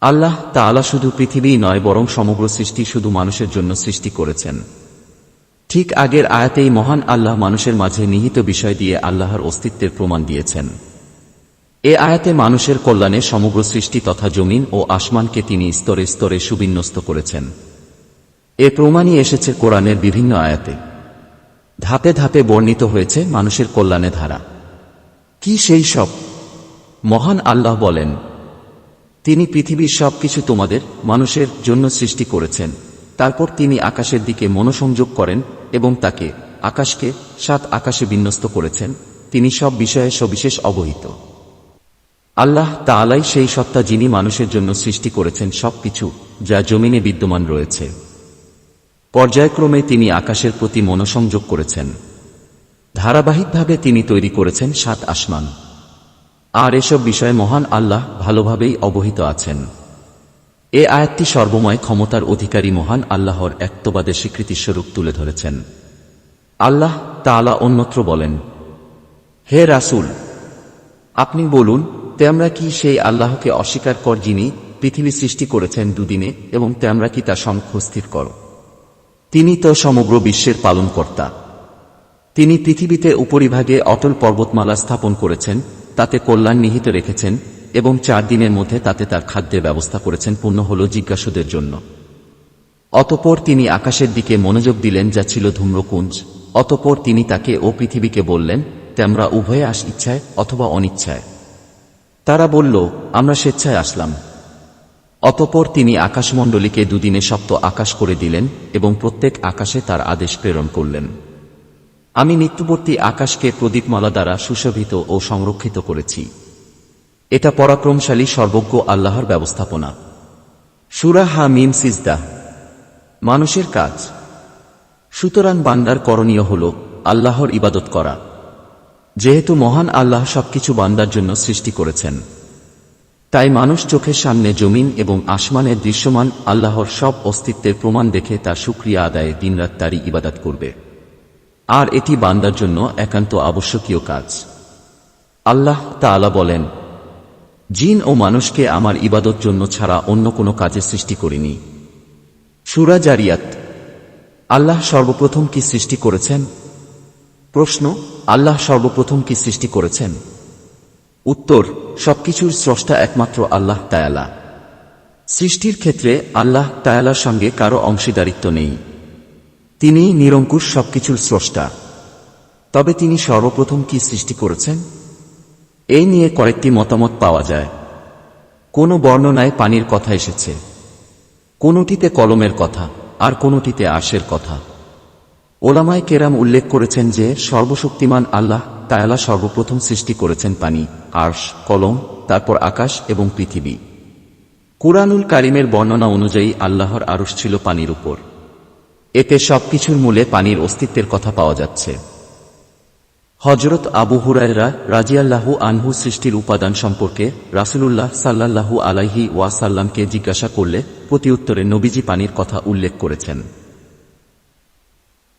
আল্লাহ তা তাআলা শুধু পৃথিবীই নয়, বরং সমগ্র সৃষ্টি শুধু মানুষের জন্য সৃষ্টি করেছেন। ঠিক আগের আয়াতেই মহান আল্লাহ মানুষের মাঝে নিহিত বিষয় দিয়ে আল্লাহর অস্তিত্বের প্রমাণ দিয়েছেন। এ আয়াতে মানুষের কল্যাণে সমগ্র সৃষ্টি তথা জমিন ও আসমানকে তিনি স্তরে স্তরে সুবিন্যস্ত করেছেন। এ প্রমাণই এসেছে কোরআনের বিভিন্ন আয়াতে। ধাপে ধাপে বর্ণিত হয়েছে মানুষের কল্যাণে ধারা। কি সেই সব? মহান আল্লাহ বলেন তিনি পৃথিবীর সবকিছু তোমাদের, মানুষের জন্য সৃষ্টি করেছেন। তারপর তিনি আকাশের দিকে মনোসংযোগ করেন এবং তাকে আকাশকে সাত আকাশে বিন্যস্ত করেছেন। তিনি সব বিষয়ে সবিশেষ অবহিত। আল্লাহ তাআলাই সেই সত্তা যিনি মানুষের জন্য সৃষ্টি করেছেন সবকিছু, যা জমিনে বিদ্যমান রয়েছে। পর্যায়ক্রমে তিনি আকাশের প্রতি মনোসংযোগ করেছেন। ধারাবাহিকভাবে তিনি তৈরি করেছেন সাত আসমান। আর এসব বিষয়ে মহান আল্লাহ ভালোভাবেই অবহিত আছেন। এ আয়াতটি সর্বময় ক্ষমতার অধিকারী মহান আল্লাহর একত্ববাদের স্বীকৃতিস্বরূপ তুলে ধরেছেন। আল্লাহ তাআলা অন্যত্র বলেন, হে রাসুল, আপনি বলুন, তেমরা কি সেই আল্লাহকে অস্বীকার কর যিনি পৃথিবী সৃষ্টি করেছেন দুদিনে এবং তেমরা কি তা সংখ্যস্থির কর? তিনি তো সমগ্র বিশ্বের পালনকর্তা। তিনি পৃথিবীতে উপরিভাগে অটল পর্বতমালা স্থাপন করেছেন তাতে কল্যাণ নিহিত রেখেছেন এবং চার দিনের মধ্যে তাতে তার খাদ্যের ব্যবস্থা করেছেন পূর্ণ হল জিজ্ঞাসুদের জন্য। অতপর তিনি আকাশের দিকে মনোযোগ দিলেন, যা ছিল ধূম্রকুঞ্জ। অতপর তিনি তাকে ও পৃথিবীকে বললেন, তেমরা উভয়ে আস ইচ্ছায় অথবা অনিচ্ছায়। তারা বলল, আমরা স্বেচ্ছায় আসলাম। অতপর তিনি আকাশমণ্ডলীকে দুদিনে সপ্ত আকাশ করে দিলেন এবং প্রত্যেক আকাশে তার আদেশ প্রেরণ করলেন। আমি মৃত্যুবর্তী আকাশকে প্রদীপমালা দ্বারা সুশোভিত ও সংরক্ষিত করেছি। এটা পরাক্রমশালী সর্বজ্ঞ আল্লাহর ব্যবস্থাপনা। সুরা হা মিম সিজদা। মানুষের কাজ। সুতরাং বান্দার করণীয় হল আল্লাহর ইবাদত করা। যেহেতু মহান আল্লাহ সবকিছু বান্দার জন্য সৃষ্টি করেছেন। তাই মানুষ চোখের সামনে জমিন এবং আসমানের দৃশ্যমান আল্লাহর সব অস্তিত্বের প্রমাণ দেখে তা সুক্রিয়া আদায়ে দিনরাত তারই ইবাদত করবে। আর এটি বান্দার জন্য একান্ত আবশ্যকীয় কাজ। আল্লাহ তাআলা বলেন, জিন ও মানুষকে আমার ইবাদত জন্য ছাড়া অন্য কোনো কাজে সৃষ্টি করিনি। সুরা জারিয়াত, আল্লাহ সর্বপ্রথম কি সৃষ্টি করেছেন? প্রশ্ন, আল্লাহ সর্বপ্রথম কি সৃষ্টি করেছেন? উত্তর, সবকিছুর স্রষ্টা একমাত্র আল্লাহ তায়ালা সৃষ্টির ক্ষেত্রে আল্লাহ তায়ালার সঙ্গে কারও অংশীদারিত্ব নেই। তিনি নিরঙ্কুশ সবকিছুর স্রষ্টা। তবে তিনি সর্বপ্রথম কি সৃষ্টি করেছেন? এই নিয়ে কয়েকটি মতামত পাওয়া যায়। কোনো বর্ণনায় পানির কথা এসেছে। কোনোটিতে কলমের কথা, আর কোনোটিতে আশের কথা। ওলামায় কেরাম উল্লেখ করেছেন যে, সর্বশক্তিমান আল্লাহ তায়ালা সর্বপ্রথম সৃষ্টি করেছেন পানি, আর্শ, কলম, তারপর আকাশ এবং পৃথিবী। কুরআনুল কারিমের বর্ণনা অনুযায়ী আল্লাহর আরশ ছিল পানির উপর। এতে সবকিছুর মূলে পানির অস্তিত্বের কথা পাওয়া যাচ্ছে। হজরত আবু হুরায়রা রাজিয়াল্লাহু আনহু সৃষ্টির উপাদান সম্পর্কে রাসুলুল্লাহ সাল্লাল্লাহু আলাইহি ওয়াসাল্লামকে জিজ্ঞাসা করলে প্রতি উত্তরে নবীজি পানির কথা উল্লেখ করেছেন।